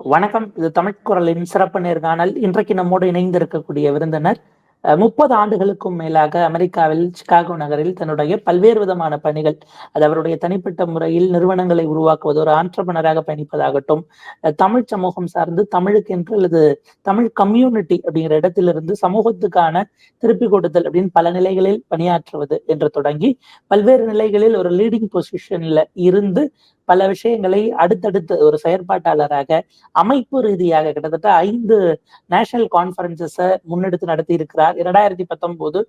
வணக்கம். இது தமிழ் குரலின் சிறப்பு நேர்காணல். இன்றைக்கு நம்மோடு இணைந்திருக்கக்கூடிய விருந்தினர் முப்பது ஆண்டுகளுக்கும் மேலாக அமெரிக்காவில் சிகாகோ நகரில் தன்னுடைய பல்வேறு விதமான பணிகள் அது அவருடைய தனிப்பட்ட முறையில் நிறுவனங்களை உருவாக்குவது ஒரு ஆண்டர்பனராக பயணிப்பதாகட்டும் அஹ், தமிழ் சமூகம் சார்ந்து தமிழுக்கென்று அல்லது தமிழ் கம்யூனிட்டி அப்படிங்கிற இடத்திலிருந்து சமூகத்துக்கான திருப்பி கொடுத்தல் அப்படின்னு பல நிலைகளில் பணியாற்றுவது என்று தொடங்கி பல்வேறு நிலைகளில் ஒரு லீடிங் பொசிஷன்ல இருந்து பல விஷயங்களை அடுத்தடுத்து ஒரு செயற்பாட்டாளராக அமைப்பு ரீதியாக கிட்டத்தட்ட ஐந்து நேஷனல் கான்ஃபரன்சஸை முன்னெடுத்து நடத்தி இருக்கிறார் இரண்டாயிரத்தி பத்தொன்பது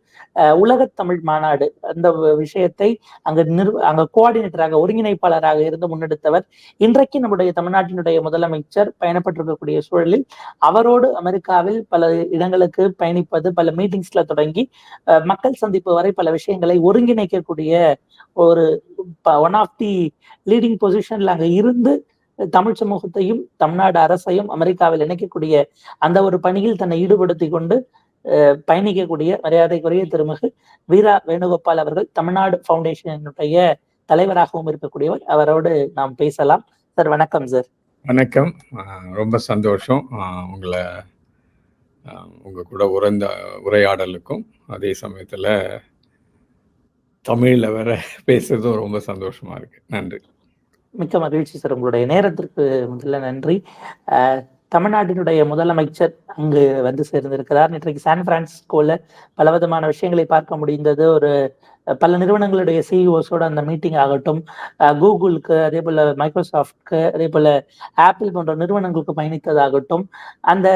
உலக தமிழ் மாநாடு. அந்த விஷயத்தை அங்கு நிறு அங்க கோஆர்டினேட்டராக ஒருங்கிணைப்பாளராக இருந்து முன்னெடுத்தவர். இன்றைக்கு நம்முடைய தமிழ்நாட்டினுடைய முதலமைச்சர் பயணப்பட்டிருக்கக்கூடிய சூழலில் அவரோடு அமெரிக்காவில் பல இடங்களுக்கு பயணிப்பது பல மீட்டிங்ஸ்ல தொடங்கி அஹ், மக்கள் சந்திப்பு வரை பல விஷயங்களை ஒருங்கிணைக்கக்கூடிய ஒரு ஒன் ஆஃப் தி லீடிங் பொசிஷன்ல அங்க இருந்து தமிழ் சமூகத்தையும் தமிழ்நாடு அரசையும் அமெரிக்காவில் இணைக்கக்கூடிய அந்த ஒரு பணியில் தன்னை ஈடுபடுத்தி கொண்டு பயணிக்கக்கூடிய மரியாதைக்குரிய திருமிகு வீரா வேணுகோபால் அவர்கள் தமிழ்நாடு பவுண்டேஷனுடைய தலைவராகவும் இருக்கக்கூடியவர். அவரோடு நாம் பேசலாம். சார் வணக்கம் சார். வணக்கம். ஆஹ் ரொம்ப சந்தோஷம். ஆஹ் உங்களை உங்க கூட உறந்த உரையாடலுக்கும் அதே சமயத்துல தமிழ்ல வேற பேசுறதும் ரொம்ப சந்தோஷமா இருக்கு. நன்றி. மிக்க மகிழ்ச்சி சார் உங்களுடைய நேரத்திற்கு முதல்ல நன்றி. தமிழ்நாட்டினுடைய முதலமைச்சர் அங்கு வந்து சேர்ந்திருக்கிறார். இன்றைக்கு சான் பிரான்சிஸ்கோல பலவிதமான விஷயங்களை பார்க்க முடிந்தது. ஒரு பல நிறுவனங்களுடைய சிஇஓஸோட அந்த மீட்டிங் ஆகட்டும் கூகுளுக்கு அதே போல மைக்ரோசாஃப்ட்க்கு அதே போல ஆப்பிள் போன்ற நிறுவனங்களுக்கு பயணித்ததாகட்டும் அந்த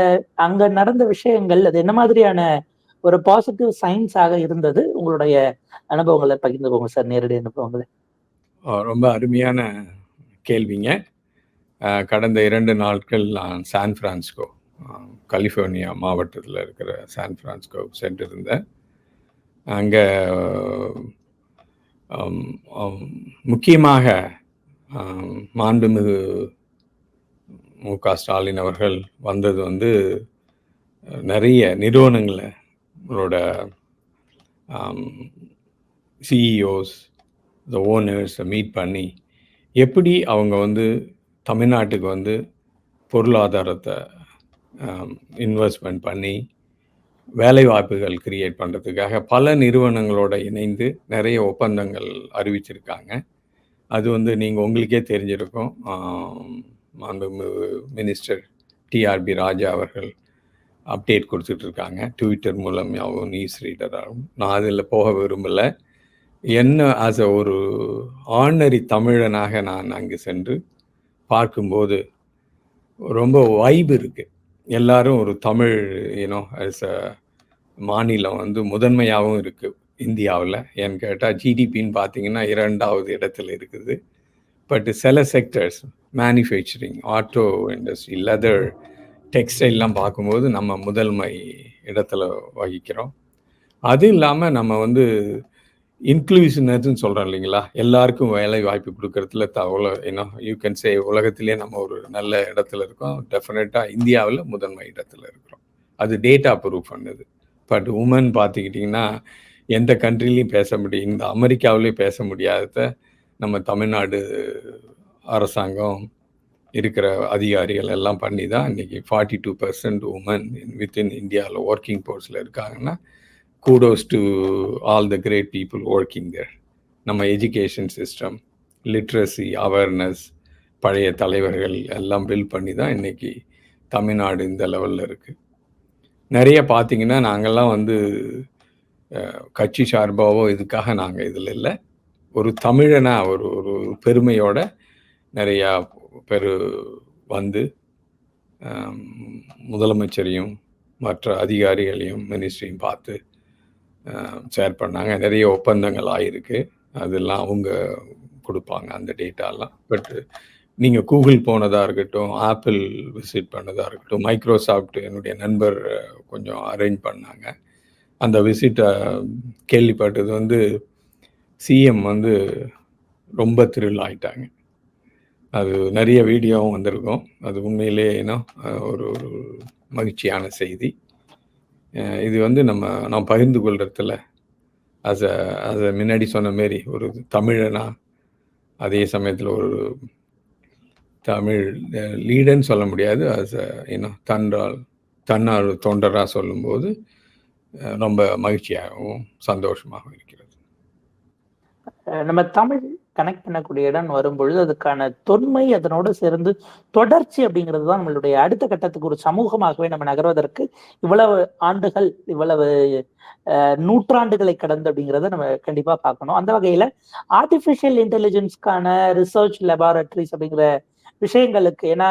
அங்க நடந்த விஷயங்கள் அது என்ன மாதிரியான ஒரு பாசிட்டிவ் சயின்ஸாக இருந்தது? உங்களுடைய அனுபவங்களை பகிர்ந்து போங்க சார் நேரடி அனுபவங்களை. ரொம்ப அருமையான கேள்விங்க. கடந்த இரண்டு நாட்கள் நான் சான் ஃப்ரான்ஸ்கோ கலிஃபோர்னியா மாவட்டத்தில் இருக்கிற சான் பிரான்சிஸ்கோ சென்றிருந்தேன். அங்கே முக்கியமாக மாண்புமிகு மு க ஸ்டாலின் அவர்கள் வந்தது வந்து நிறைய நிறுவனங்களோட சிஇஓஸ் இந்த ஓனர்ஸை மீட் பண்ணி எப்படி அவங்க வந்து தமிழ்நாட்டுக்கு வந்து பொருளாதாரத்தை இன்வெஸ்ட்மெண்ட் பண்ணி வேலைவாய்ப்புகள் கிரியேட் பண்ணுறதுக்காக பல நிறுவனங்களோட இணைந்து நிறைய ஒப்பந்தங்கள் அறிவிச்சிருக்காங்க. அது வந்து நீங்கள் உங்களுக்கே தெரிஞ்சிருக்கும். அந்த மினிஸ்டர் டிஆர்பி ராஜா அவர்கள் அப்டேட் கொடுத்துட்ருக்காங்க ட்விட்டர் மூலமாகவும் நியூஸ் ரீடராகவும் நான் அதில் போக விரும்பலை. என்ன ஆஸ் அ ஒரு ஆர்டினரி தமிழனாக நான் அங்கு சென்று பார்க்கும்போது ரொம்ப வைப் இருக்கு. எல்லாரும் ஒரு தமிழ் யூனோ ஆஸ் அ மாநிலம் வந்து முதன்மையாகவும் இருக்கு இந்தியாவில். ஏன்னு கேட்டால் ஜிடிபின்னு பார்த்தீங்கன்னா இரண்டாவது இடத்துல இருக்குது. பட் சில sectors manufacturing auto industry leather டெக்ஸ்டைல்லாம் பார்க்கும்போது நம்ம முதன்மை இடத்துல வகிக்கிறோம். அது இல்லாமல் நம்ம வந்து இன்க்ளூசிவ்னஸ்ன்னு சொல்கிறோம் இல்லைங்களா? எல்லாருக்கும் வேலை வாய்ப்பு கொடுக்கறதுல தகவல ஏன்னா யூ கேன் சே உலகத்திலே நம்ம ஒரு நல்ல இடத்துல இருக்கோம். டெஃபினட்டாக இந்தியாவில் முதன்மை இடத்துல இருக்கிறோம். அது டேட்டா ப்ரூவ் பண்ணுது. பட் உமன் பார்த்துக்கிட்டிங்கன்னா எந்த கண்ட்ரிலையும் பேச முடியும். இந்த அமெரிக்காவிலையும் பேச முடியாதத நம்ம தமிழ்நாடு அரசாங்கம் இருக்கிற அதிகாரிகள் எல்லாம் பண்ணி தான் இன்றைக்கி forty two percent woman within இந்தியாவில் ஒர்க்கிங் போர்ஸில் இருக்காங்கன்னா kudos to all the great people working there நம்ம எஜுகேஷன் சிஸ்டம் லிட்ரஸி அவேர்னஸ் பழைய தலைவர்கள் எல்லாம் பில்ட் பண்ணி தான் இன்றைக்கி தமிழ்நாடு இந்த லெவலில் இருக்குது நிறைய பார்த்திங்கன்னா நாங்கள்லாம் வந்து கட்சி சார்பாவோ இதுக்காக நாங்கள் இதில் இல்லை. ஒரு தமிழனா ஒரு ஒரு பெருமையோட நிறையா பேர் வந்து முதலமைச்சரையும் மற்ற அதிகாரிகளையும் மினிஸ்ட்ரியும் பார்த்து ஷேர் பண்ணாங்க. நிறைய ஒப்பந்தங்கள் ஆகிருக்கு அதெல்லாம் அவங்க கொடுப்பாங்க அந்த டேட்டாலாம் பட் நீங்கள் கூகுள் போனதாக இருக்கட்டும் ஆப்பிள் விசிட் பண்ணதாக இருக்கட்டும் மைக்ரோசாஃப்ட் என்னுடைய நண்பர் கொஞ்சம் அரேஞ்ச் பண்ணாங்க. அந்த விசிட்டை கேள்விப்பட்டது வந்து சிஎம் வந்து ரொம்ப த்ரில் ஆயிட்டாங்க. அது நிறைய வீடியோவும் வந்திருக்கும். அது உண்மையிலே ஏன்னா ஒரு ஒரு மகிழ்ச்சியான செய்தி. இது வந்து நம்ம நான் பகிர்ந்து கொள்றதுல. அஸ் அ அஸ் அ முன்னாடி சொன்ன மாரி ஒரு தமிழனா அதே சமயத்தில் ஒரு தமிழ் லீடர்ன்னு சொல்ல முடியாது. அஸ் அ இன்னும் தன்றால் தன்னார் தொண்டராக சொல்லும்போது ரொம்ப மகிழ்ச்சியாகவும் சந்தோஷமாகவும் இருக்கிறது. நம்ம தமிழ் கனெக்ட் பண்ணக்கூடிய இடம் வரும்பொழுது அதுக்கான தொன்மை அதனோடு சேர்ந்து தொடர்ச்சி அப்படிங்கிறது தான் நம்மளுடைய அடுத்த கட்டத்துக்கு ஒரு சமூகமாகவே நம்ம நகர்வதற்கு இவ்வளவு ஆண்டுகள் இவ்வளவு நூற்றாண்டுகளை கடந்து அப்படிங்கிறத நம்ம கண்டிப்பா பார்க்கணும். அந்த வகையில ஆர்டிஃபிஷியல் இன்டெலிஜென்ஸ்க்கான ரிசர்ச் லெபார்டரிஸ் அப்படிங்கிற விஷயங்களுக்கு ஏன்னா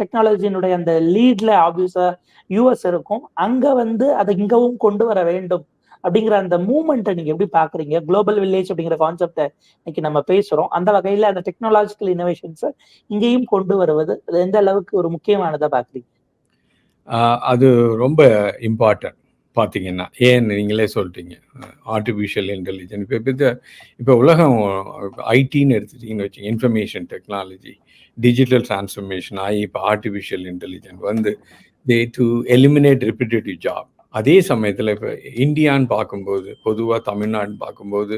டெக்னாலஜியினுடைய அந்த லீட்ல ஆப்வியஸா யூஎஸ் இருக்கும். அங்க வந்து அதை இங்கவும் கொண்டு வர வேண்டும். அப்படிங்கிற அந்த மூமெண்ட்டை நீங்க எப்படி பாக்குறீங்க? குளோபல் வில்லேஜ் அப்படிங்கிற கான்செப்டை இன்னைக்கு நம்ம பேசுறோம். அந்த வகையில அந்த டெக்னாலஜிக்கல் இனோவேஷன்ஸை இங்கேயும் கொண்டு வருவது அது எந்த அளவுக்கு ஒரு முக்கியமானதா பாக்குறீங்க? அது ரொம்ப இம்பார்ட்டன்ட் பார்த்தீங்கன்னா ஏன் நீங்களே சொல்லிட்டீங்க ஆர்டிஃபிஷியல் இன்டெலிஜென்ஸ் இப்போ இப்போ இப்போ உலகம் ஐடின்னு எடுத்துட்டீங்கன்னு வச்சுங்க இன்ஃபர்மேஷன் டெக்னாலஜி டிஜிட்டல் டிரான்ஸ்ஃபர்மேஷன் ஆகி இப்போ ஆர்டிஃபிஷியல் இன்டெலிஜென்ஸ் வந்து they do eliminate repetitive job அதே சமயத்தில் இப்போ இந்தியான்னு பார்க்கும்போது பொதுவாக தமிழ்நாடுன்னு பார்க்கும்போது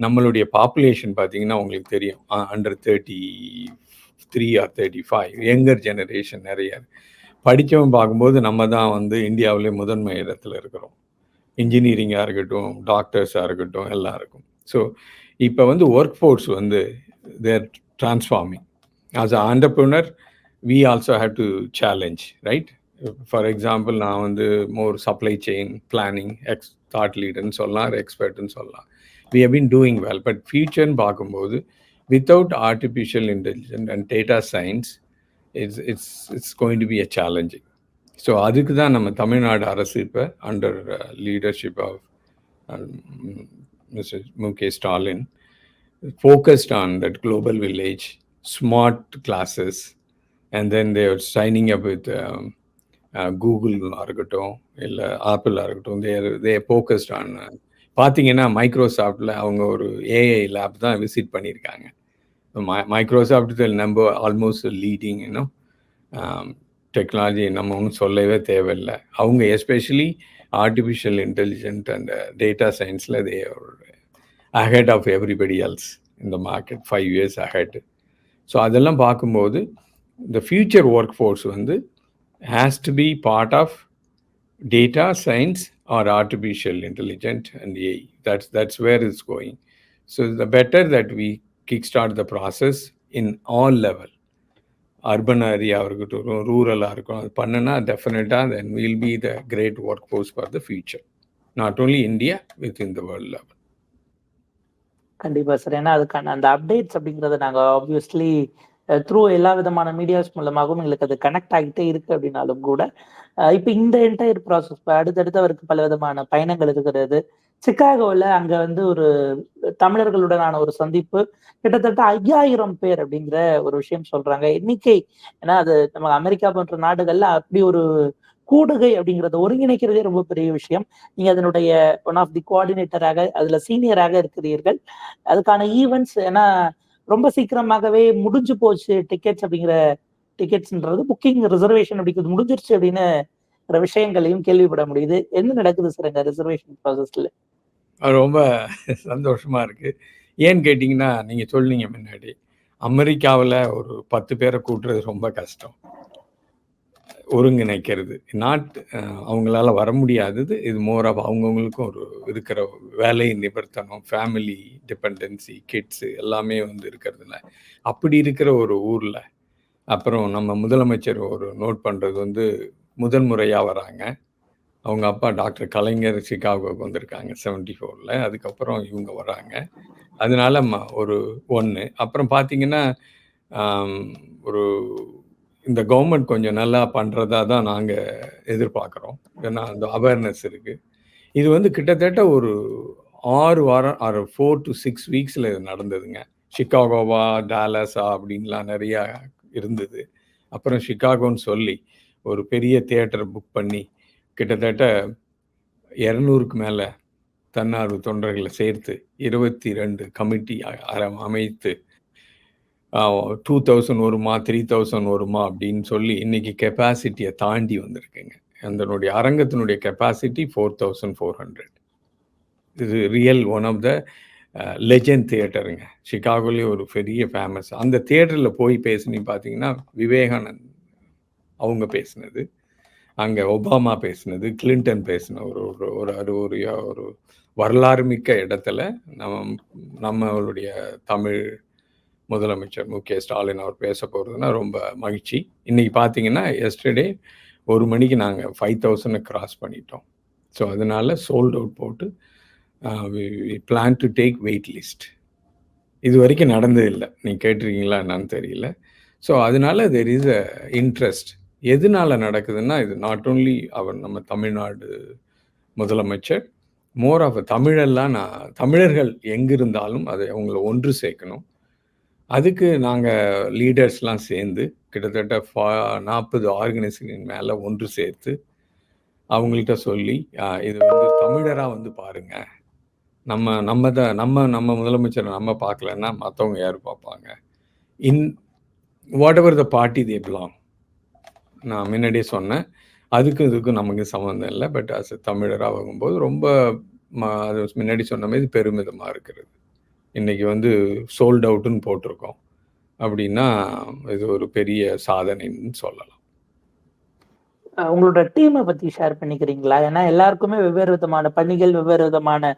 நம்மளுடைய பாப்புலேஷன் பார்த்தீங்கன்னா உங்களுக்கு தெரியும். Under thirty three or thirty five younger generation நிறைய. படித்தவன் பார்க்கும்போது நம்ம தான் வந்து இந்தியாவிலே முதன்மை இடத்துல இருக்கிறோம். இன்ஜினியரிங்காக இருக்கட்டும் டாக்டர்ஸாக இருக்கட்டும் எல்லாம் இருக்கும். ஸோ இப்போ வந்து ஒர்க் ஃபோர்ஸ் வந்து they're transforming as a entrepreneur we also have to challenge right for example நான் வந்து more supply chain planning ex thought லீடர்னு சொல்லலாம் எக்ஸ்பர்ட்னு சொல்லலாம். We have been doing well but ஃபியூச்சர்னு பார்க்கும்போது without artificial intelligent and data science it's it's it's going to be a challenging so அதுக்கு தான் நம்ம தமிழ்நாடு அரசு இப்போ under leadership of mister Mu K Stalin focused on that global village smart classes and then they're shining up with with இருக்கட்டும் இல்லை ஆப்பிளாக இருக்கட்டும் தே தே focused on பார்த்தீங்கன்னா மைக்ரோசாஃப்டில் அவங்க ஒரு ஏஐ லேப் தான் விசிட் பண்ணியிருக்காங்க. மைக்ரோசாஃப்ட் நம்பர் ஆல்மோஸ்ட் லீடிங் இன்னும் டெக்னாலஜி நம்ம ஒன்றும் சொல்லவே தேவையில்லை. அவங்க especially artificial intelligent and data சயின்ஸில் they ahead of everybody else இந்த market five years ahead so அதெல்லாம் பார்க்கும்போது இந்த ஃபியூச்சர் ஒர்க் ஃபோர்ஸ் வந்து has to be part of data science or artificial intelligence and AI. That's, that's where it's going. So the better that we kickstart the process in all level. Urban ஏரியாவாக இருக்கட்டும் ரூரலாக இருக்கட்டும் அது பண்ணுனா டெஃபினட்டாக then will be the great work force for the future not only India within the world level கண்டிப்பா sir ஏன்னா அதுக்கான அந்த அப்டேட்ஸ் அப்படிங்கறத நாங்க ஆப்வியஸ்லி த்ரூ எல்லா விதமான மீடியாஸ் மூலமாகவும் எங்களுக்கு அது கனெக்ட் ஆகிட்டே இருக்கு அப்படின்னாலும் கூட இப்போ இந்த என்டையர் ப்ராசஸ் அடுத்தடுத்து அவருக்கு பல விதமான பயணங்கள் இருக்கிறது. சிக்காகோவில் அங்க வந்து ஒரு தமிழர்களுடனான ஒரு சந்திப்பு கிட்டத்தட்ட ஐயாயிரம் பேர் அப்படிங்கிற ஒரு விஷயம் சொல்றாங்க. எண்ணிக்கை ஏன்னா அது நம்ம அமெரிக்கா போன்ற நாடுகள்ல அப்படி ஒரு கூடுகை அப்படிங்கறத ஒருங்கிணைக்கிறதே ரொம்ப பெரிய விஷயம். நீங்க அதனுடைய ஒன் ஆஃப் தி கோஆர்டினேட்டராக அதுல சீனியராக இருக்கிறீர்கள். அதுக்கான ஈவெண்ட்ஸ் ஏன்னா ரொம்ப சீக்கிரமாகவே முடிஞ்சு போச்சு டிக்கெட்ஸ் அப்படிங்கிற டிக்கெட்ஸ்ன்றது புக்கிங் ரிசர்வேஷன் அப்படிங்கிறது முடிஞ்சிருச்சு அப்படின்னு விஷயங்களையும் கேள்விப்பட முடியுது. என்ன நடக்குது சார் இந்த ரிசர்வேஷன் ப்ராசஸ்ல அது ரொம்ப சந்தோஷமா இருக்கு. ஏன்னு கேட்டிங்கன்னா நீங்க சொன்னீங்க முன்னாடி அமெரிக்காவில் ஒரு பத்து பேரை கூட்டுறது ரொம்ப கஷ்டம். ஒருங்கிணைக்கிறது. நாட் அவங்களால வர முடியாதது. இது மோர் ஆஃப் அவங்கவுங்களுக்கும் ஒரு இருக்கிற வேலை நிபர்த்தனம் ஃபேமிலி டிபெண்டன்சி கிட்ஸு எல்லாமே வந்து இருக்கிறதுல. அப்படி இருக்கிற ஒரு ஊரில் அப்புறம் நம்ம முதலமைச்சர் ஒரு நோட் பண்ணுறது வந்து முதல் முறையாக வராங்க. அவங்க அப்பா டாக்டர் கலைஞர் சிகாகோக்கு வந்திருக்காங்க செவன்டி ஃபோரில் அதுக்கப்புறம் இவங்க வராங்க. அதனால ம- ஒரு ஒன்று அப்புறம் பார்த்தீங்கன்னா ஒரு இந்த கவர்மெண்ட் கொஞ்சம் நல்லா பண்ணுறதா தான் நாங்கள் எதிர்பார்க்குறோம். ஏன்னா அந்த அவேர்னஸ் இருக்குது இது வந்து கிட்டத்தட்ட ஒரு ஆறு வாரம் ஆறு ஃபோர் டு சிக்ஸ் வீக்ஸில் இது நடந்ததுங்க. சிக்காகோவா டாலஸா அப்படின்லாம் நிறையா இருந்தது. அப்புறம் சிக்காகோன்னு சொல்லி ஒரு பெரிய தியேட்டர் புக் பண்ணி கிட்டத்தட்ட இரநூறுக்கு மேலே தன்னார்வ தொண்டர்களை சேர்த்து இருபத்தி ரெண்டு கமிட்டி அமைத்து டூ தௌசண்ட் வருமா த்ரீ தௌசண்ட் வருமா அப்படின்னு சொல்லி இன்னைக்கு கெப்பாசிட்டியை தாண்டி வந்திருக்குங்க. அதனுடைய அரங்கத்தினுடைய capacity four thousand four hundred இது real one of the legend தியேட்டருங்க சிகாகோலேயே ஒரு பெரிய ஃபேமஸ் அந்த தியேட்டரில் போய் பேசுனி பார்த்தீங்கன்னா விவேகானந்த் அவங்க பேசினது. அங்கே ஒபாமா பேசினது. கிளின்டன் பேசின ஒரு ஒரு ஒரு ஒரு ஒரு ஒரு வரலாறு மிக்க இடத்துல நம்ம நம்மளுடைய தமிழ் முதலமைச்சர் மு. கே. ஸ்டாலின் அவர் பேச போகிறதுனா ரொம்ப மகிழ்ச்சி. இன்றைக்கி பார்த்தீங்கன்னா எஸ்டர்டே ஒரு மணிக்கு நாங்கள் ஃபைவ் தௌசண்ட் கிராஸ் பண்ணிட்டோம். ஸோ அதனால சோல்ட் அவுட் போட்டு plan to take wait list இது வரைக்கும் நடந்ததில்லை நீங்கள் கேட்டிருக்கீங்களா என்னன்னு தெரியல. ஸோ அதனால தெர் இஸ் அ இன்ட்ரெஸ்ட் எதனால நடக்குதுன்னா இது நாட் ஓன்லி அவர் நம்ம தமிழ்நாடு முதலமைச்சர் மோர் ஆஃப் தமிழெல்லாம் நான் தமிழர்கள் எங்கே இருந்தாலும் அதை அவங்கள ஒன்று சேர்க்கணும். அதுக்கு நாங்கள் லீடர்ஸ்லாம் சேர்ந்து கிட்டத்தட்ட ஃபா நாற்பது ஆர்கனைசேஷன் மேலே ஒன்று சேர்த்து அவங்கள்ட்ட சொல்லி இது வந்து தமிழராக வந்து பாருங்க. நம்ம நம்ம தான் நம்ம நம்ம முதலமைச்சரை நம்ம பார்க்கலன்னா மற்றவங்க யார் பார்ப்பாங்க? In whatever the party they belong நான் முன்னாடியே சொன்னேன். அதுக்கும் இதுக்கும் நமக்கு சம்மந்தம் இல்லை. பட் அஸ் தமிழராக ஆகும்போது ரொம்ப அது முன்னாடி சொன்ன மாதிரி பெருமிதமாக இருக்கிறது. இன்றைக்கி வந்து சோல்ட் அவுட்டுன்னு போட்டிருக்கோம். அப்படின்னா இது ஒரு பெரிய சாதனைன்னு சொல்லலாம். உங்களோட டீமை பத்தி ஷேர் பண்ணிக்கிறீங்களா? ஏன்னா எல்லாருக்குமே வெவ்வேறு விதமான பணிகள் வெவ்வேறு விதமான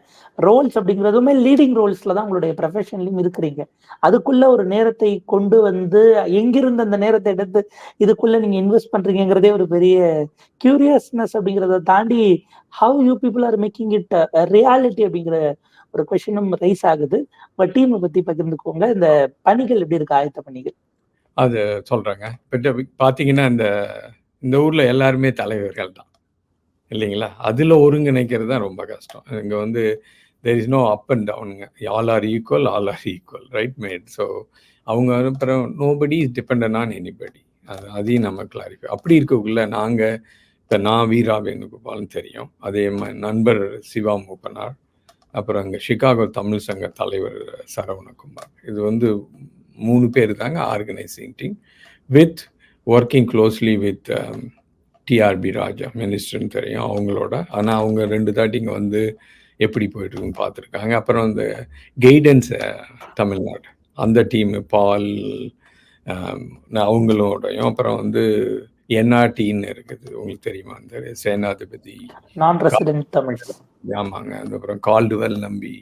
ரோல்ஸ் அப்படிங்கிறதுமே லீடிங் ரோல்ஸ்ல தான் உங்களுடைய ப்ரொஃபஷன்லயும் இருக்கிறீங்க. அதுக்குள்ள ஒரு நேரத்தை கொண்டு வந்து எங்கிருந்து அந்த நேரத்தை எடுத்து இதுக்குள்ள நீங்க இன்வெஸ்ட் பண்றீங்கிறதே ஒரு பெரிய கியூரியஸ்னஸ் அப்படிங்கிறத தாண்டி how you people are making it reality அப்படிங்கிற ஒரு கொஷினும் ரைஸ் ஆகுது. உங்க டீமை பத்தி பகிர்ந்துக்கோங்க. இந்த பணிகள் எப்படி இருக்கு? ஆயத்த பணிகள். அது சொல்றேங்க. பாத்தீங்கன்னா இந்த இந்த ஊரில் எல்லாருமே தலைவர்கள் தான். இல்லைங்களா? அதில் ஒருங்கிணைக்கிறது தான் ரொம்ப கஷ்டம். இங்கே வந்து there is no up and டவுனுங்க all are equal all are equal right mat so அவங்க அப்புறம் nobody is depend on anybody அது அதையும் நம்ம கிளாரிஃபை அப்படி இருக்கக்குள்ள நாங்கள் இப்போ நான் வீரா வேணுகோபால்னு தெரியும். அதே மாதிரி நண்பர் சிவா மூப்பனார். அப்புறம் அங்கே சிகாகோ தமிழ் சங்க தலைவர் சரவணகுமார் இது வந்து மூணு பேர் தாங்க organising team with working closely with TRB Raja மினிஸ்டர்னு தெரியும் அவங்களோட. ஆனால் அவங்க ரெண்டு தாட்டி இங்கே வந்து எப்படி போயிட்டுருக்குன்னு பார்த்துருக்காங்க. அப்புறம் அந்த கைடன்ஸ் தமிழ்நாடு. அந்த டீமு பால் um, அவங்களோடையும் அப்புறம் வந்து என்ஆர்டின்னு இருக்குது. உங்களுக்கு தெரியுமா அந்த சேனாதிபதி நான் ரெசிடென்ட் தமிழ். ஆமாங்க. அதுக்கப்புறம் கால்டுவெல் நம்பி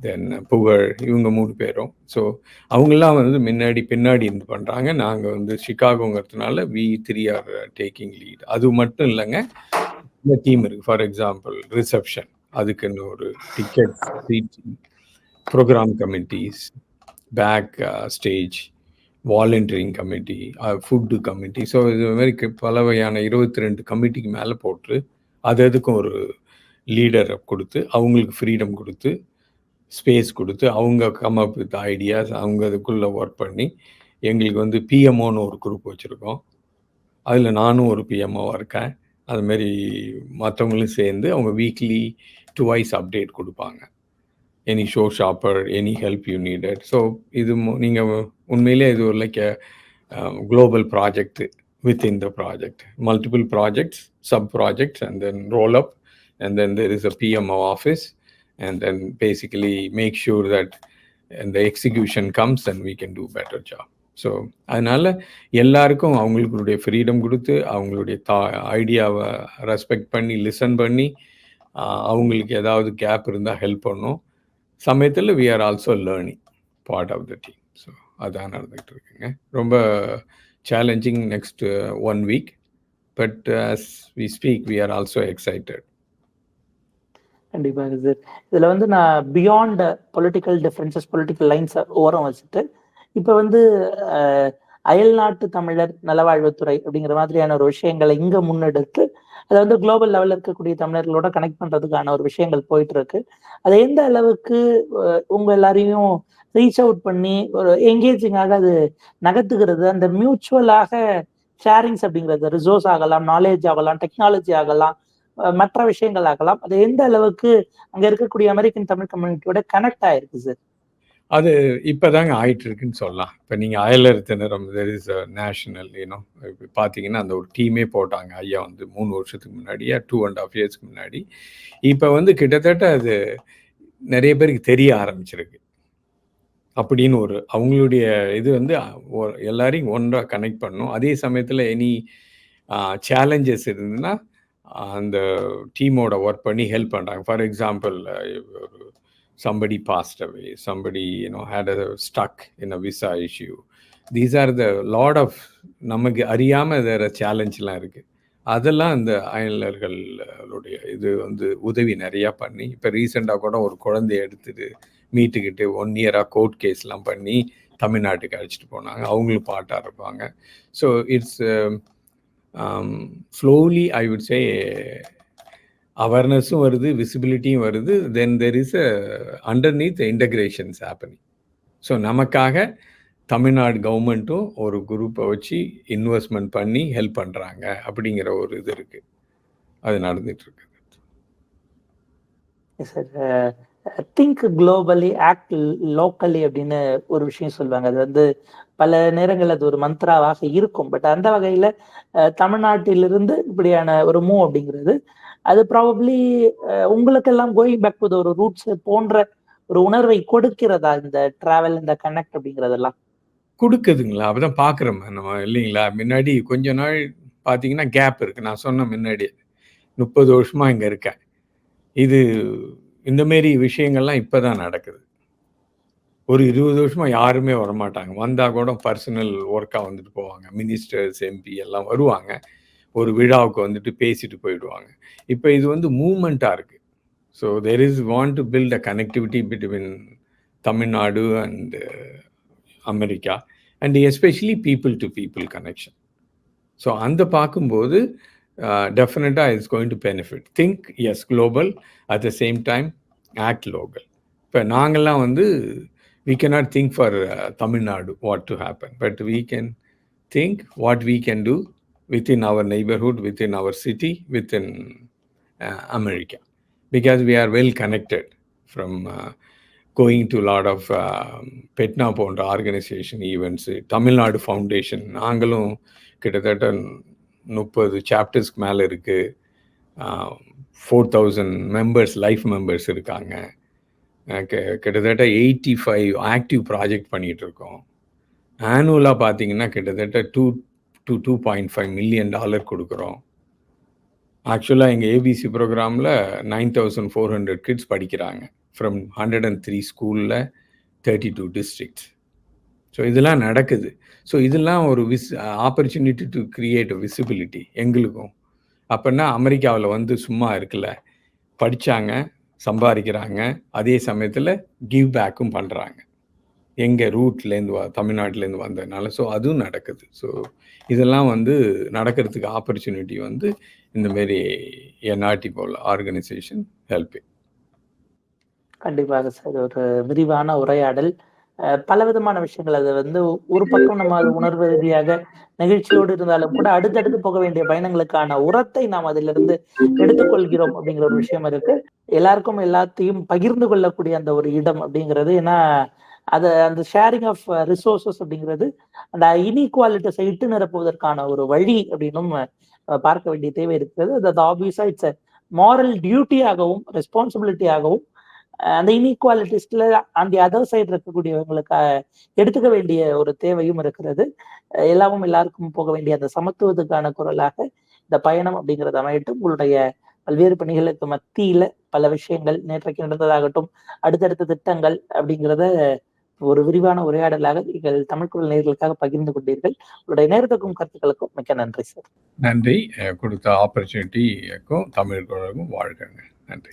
தென் புகழ் இவங்க மூணு பேரும். ஸோ அவங்கெல்லாம் வந்து முன்னாடி பின்னாடி இருந்து பண்ணுறாங்க நாங்கள் வந்து சிகாகோங்கிறதுனால we three are taking lead அது மட்டும் இல்லைங்க இந்த டீம் இருக்குது ஃபார் எக்ஸாம்பிள் ரிசப்ஷன் அதுக்குன்னு ஒரு ticket seating programme committees back stage volunteering committee food committee so இது மாதிரி பல வகையான இருபத்தி ரெண்டு கமிட்டிக்கு மேலே போட்டு அது அதுக்கும் ஒரு லீடர் கொடுத்து அவங்களுக்கு ஃப்ரீடம் கொடுத்து ஸ்பேஸ் கொடுத்து அவங்க கம் அப் வித் ஐடியாஸ் அவங்க அதுக்குள்ளே ஒர்க் பண்ணி எங்களுக்கு வந்து பிஎம்ஓன்னு ஒரு குரூப் வச்சுருக்கோம். அதில் நானும் ஒரு பிஎம்ஓவாக இருக்கேன். அதுமாரி மற்றவங்களும் சேர்ந்து அவங்க வீக்லி டுவைஸ் அப்டேட் கொடுப்பாங்க. Any show shopper any help you needed so இது நீங்கள் உண்மையிலே இது ஒரு like global project within the project multiple projects sub projects and then roll up and then there is a PMO office and then basically make sure that and the execution comes and we can do better job. So அதனால் எல்லாருக்கும் அவங்களுடைய freedom கொடுத்து அவங்களுடைய தா ஐடியாவை respect பண்ணி listen பண்ணி அவங்களுக்கு ஏதாவது கேப் இருந்தால் ஹெல்ப் பண்ணும். சமயத்தில் we are also learning part of the team so அதான் நடந்துகிட்டு இருக்குங்க. ரொம்ப challenging next one week but as we speak we are also excited கண்டிப்பாக சார் இதுல வந்து நான் beyond political differences political lines ஓரம் வச்சுட்டு இப்ப வந்து அயல் நாட்டு தமிழர் நலவாழ்வுத்துறை அப்படிங்கிற மாதிரியான ஒரு விஷயங்களை இங்க முன்னெடுத்து அதை வந்து குளோபல் லெவல்ல இருக்கக்கூடிய தமிழர்களோட கனெக்ட் பண்றதுக்கான ஒரு விஷயங்கள் போயிட்டு இருக்கு அதை எந்த அளவுக்கு உங்க எல்லாரையும் ரீச் அவுட் பண்ணி ஒரு என்கேஜிங்காக அது நகர்த்துகிறது அந்த மியூச்சுவலாக ஷேரிங்ஸ் அப்படிங்கிறது ரிசோர்ஸ் ஆகலாம் நாலேஜ் ஆகலாம் டெக்னாலஜி ஆகலாம் மற்ற விஷயங்கள் ஆகலாம் அது எந்த அளவுக்கு அங்க இருக்கக்கூடிய அமெரிக்கன் தமிழ் கம்யூனிட்டியோட கனெக்ட் ஆயிருக்கு சார் அது இப்போதாங்க ஆயிட்டு இருக்குன்னு சொல்லலாம். இப்போ நீங்கள் அயலர் திணறம் தெர் இஸ் நேஷனல் ஏன்னோ இப்போ பார்த்தீங்கன்னா அந்த ஒரு டீமே போட்டாங்க. ஐயா வந்து மூணு வருஷத்துக்கு முன்னாடியா டூ அண்ட் ஆஃப் இயர்ஸ்க்கு முன்னாடி. இப்போ வந்து கிட்டத்தட்ட அது நிறைய பேருக்கு தெரிய ஆரம்பிச்சிருக்கு. அப்படின்னு ஒரு அவங்களுடைய இது வந்து எல்லாரையும் ஒன்றா கனெக்ட் பண்ணும். அதே சமயத்தில் எனி சேலஞ்சஸ் இருந்ததுன்னா அந்த டீமோட ஒர்க் பண்ணி ஹெல்ப் பண்ணுறாங்க for example somebody somebody passed away somebody you know had a stuck in a visa issue. These are the lot நமக்கு அறியாமல் வேறு சேலஞ்ச்லாம் இருக்குது அதெல்லாம் இந்த அயலர்களுடைய இது வந்து உதவி நிறையா பண்ணி இப்போ ரீசெண்டாக கூட ஒரு குழந்தைய எடுத்துட்டு மீட்டுக்கிட்டு ஒன் இயராக கோர்ட் கேஸ்லாம் பண்ணி தமிழ்நாட்டுக்கு அழைச்சிட்டு போனாங்க. அவங்களும் பாட்டாக இருப்பாங்க. So it's slowly I would say அவேர்னஸும் வருது விசிபிலிட்டியும் வருது. Then there is a underneath integrations happening so நமக்காக தமிழ்நாடு கவர்மெண்ட்டும் ஒரு குரூப்பை வச்சு இன்வெஸ்ட்மெண்ட் பண்ணி ஹெல்ப் பண்ணுறாங்க அப்படிங்கிற ஒரு இது இருக்குது அது நடந்துட்டு இருக்கு sir think globally act locally அப்படின்னு ஒரு விஷயம் சொல்லுவாங்க. அது வந்து பல நேரங்கள் அது ஒரு மந்த்ராவாக இருக்கும். பட் அந்த வகையில தமிழ்நாட்டிலிருந்து இப்படியான ஒரு மூவ் அப்படிங்கிறது அது ப்ராபப்ளி உங்களுக்கெல்லாம் கோயிங் பேக் டு ஒரு ரூட்ஸ் போன்ற ஒரு உணர்வை கொடுக்கிறதா இந்த டிராவல் இந்த கனெக்ட் அப்படிங்கிறதெல்லாம்? கொடுக்குதுங்களா? அப்பதான் பார்க்குறோம். நம்ம இல்லைங்களா? முன்னாடி கொஞ்ச நாள் பார்த்தீங்கன்னா கேப் இருக்கு. நான் சொன்ன முன்னாடி முப்பது வருஷமா இங்கே இருக்கேன். இது இந்த மாரி விஷயங்கள்லாம் இப்போ தான் நடக்குது. ஒரு இருபது வருஷமா யாருமே வரமாட்டாங்க. வந்தால் கூட பர்சனல் ஒர்க்காக வந்துட்டு போவாங்க. மினிஸ்டர்ஸ் எம்பி எல்லாம் வருவாங்க. ஒரு விழாவுக்கு வந்துட்டு பேசிட்டு போயிடுவாங்க. இப்போ இது வந்து மூமெண்ட்டாக இருக்கு. So there is want to build a connectivity between Tamil Nadu and America and especially people to people connection so அந்த பார்க்கும்போது டெஃபினட்டாக it's going to benefit think as global at the same time act local இப்போ நாங்கள்லாம் வந்து we cannot think for uh, Tamil Nadu what to happen, but we can think what we can do within our neighborhood, within our city, within uh, America, because we are well connected from uh, going to a lot of um, பெட்னா போன்ற organisation events Tamil Nadu foundation நாங்களும் கிட்டத்தட்ட முப்பது சாப்டர்ஸ்க்கு மேலே இருக்குது four thousand members life members இருக்காங்க அஹ் கி- கிட்டத்தட்ட எயிட்டி ஃபைவ் ஆக்டிவ் ப்ராஜெக்ட் பண்ணிகிட்டு இருக்கோம் ஆனுவலாக பார்த்தீங்கன்னா கிட்டத்தட்ட two two two point five million dollar கொடுக்குறோம். ஆக்சுவலாக எங்கள் ஏபிசி ப்ரோக்ராமில் nine thousand four hundred kids படிக்கிறாங்க. ஃப்ரம் ஹண்ட்ரட் அண்ட் த்ரீ ஸ்கூலில் தேர்ட்டி டூ டிஸ்ட்ரிக்ட்ஸ் ஸோ இதெல்லாம் நடக்குது. ஸோ இதெல்லாம் ஒரு விஸ் ஆப்பர்ச்சுனிட்டி டு கிரியேட் விசிபிலிட்டி எங்களுக்கும். அப்படின்னா அமெரிக்காவில் வந்து சும்மா இருக்கல. படித்தாங்க சம்பாதிக்கிறாங்க. அதே சமயத்தில் கிவ் பேக்கும் பண்ணுறாங்க எங்கள் ரூட்லேருந்து வ தமிழ்நாட்டிலேருந்து வந்ததுனால ஸோ அதுவும் நடக்குது. ஸோ இதெல்லாம் வந்து நடக்கிறதுக்கு ஆப்பர்ச்சுனிட்டி வந்து இந்தமாரி என்ஆர்டி போல் ஆர்கனைசேஷன் ஹெல்ப்பிங் கண்டிப்பாக சார் ஒரு விரிவான உரையாடல். பலவிதமான விஷயங்கள். அது வந்து ஒரு பக்கம் நம்ம அது உணர்வு ரீதியாக நெகிழ்ச்சியோடு இருந்தாலும் கூட அடுத்தடுத்து போக வேண்டிய பயணங்களுக்கான உரத்தை நாம் அதிலிருந்து எடுத்துக்கொள்கிறோம் அப்படிங்கிற ஒரு விஷயம் இருக்கு. எல்லாருக்கும் எல்லாத்தையும் பகிர்ந்து கொள்ளக்கூடிய அந்த ஒரு இடம் அப்படிங்கிறது ஏன்னா அது அந்த ஷேரிங் ஆஃப் ரிசோர்சஸ் அப்படிங்கிறது அந்த இன்இக்வாலிட்டிஸை இட்டு நிரப்புவதற்கான ஒரு வழி அப்படின்னும் பார்க்க வேண்டிய தேவை இருக்கிறது. அது ஆப்வியஸா இட்ஸ் மாரல் டியூட்டியாகவும் ரெஸ்பான்சிபிலிட்டியாகவும் அந்த இன்இக்வாலிட்டிஸ்ல அந்த அதர் சைடு இருக்கக்கூடியவங்களுக்கு எடுத்துக்க வேண்டிய ஒரு தேவையும் இருக்கிறது. எல்லாமும் எல்லாருக்கும் போக வேண்டிய அந்த சமத்துவத்துக்கான குரலாக இந்த பயணம் அப்படிங்கிறது அமையட்டும். உங்களுடைய பல்வேறு பணிகளுக்கு மத்தியில பல விஷயங்கள் நேற்றைக்கு நடந்ததாகட்டும் அடுத்தடுத்த திட்டங்கள் அப்படிங்கிறத ஒரு விரிவான உரையாடலாக நீங்கள் தமிழ் குரல் நேர்களுக்காக பகிர்ந்து கொண்டீர்கள். உங்களுடைய நேரத்துக்கும் கருத்துக்களுக்கும் மிக்க நன்றி சார். நன்றி. கொடுத்த ஆப்பர்ச்சுனிட்டிக்கும் தமிழ் குரலுக்கும் வாழ்க்கங்க நன்றி.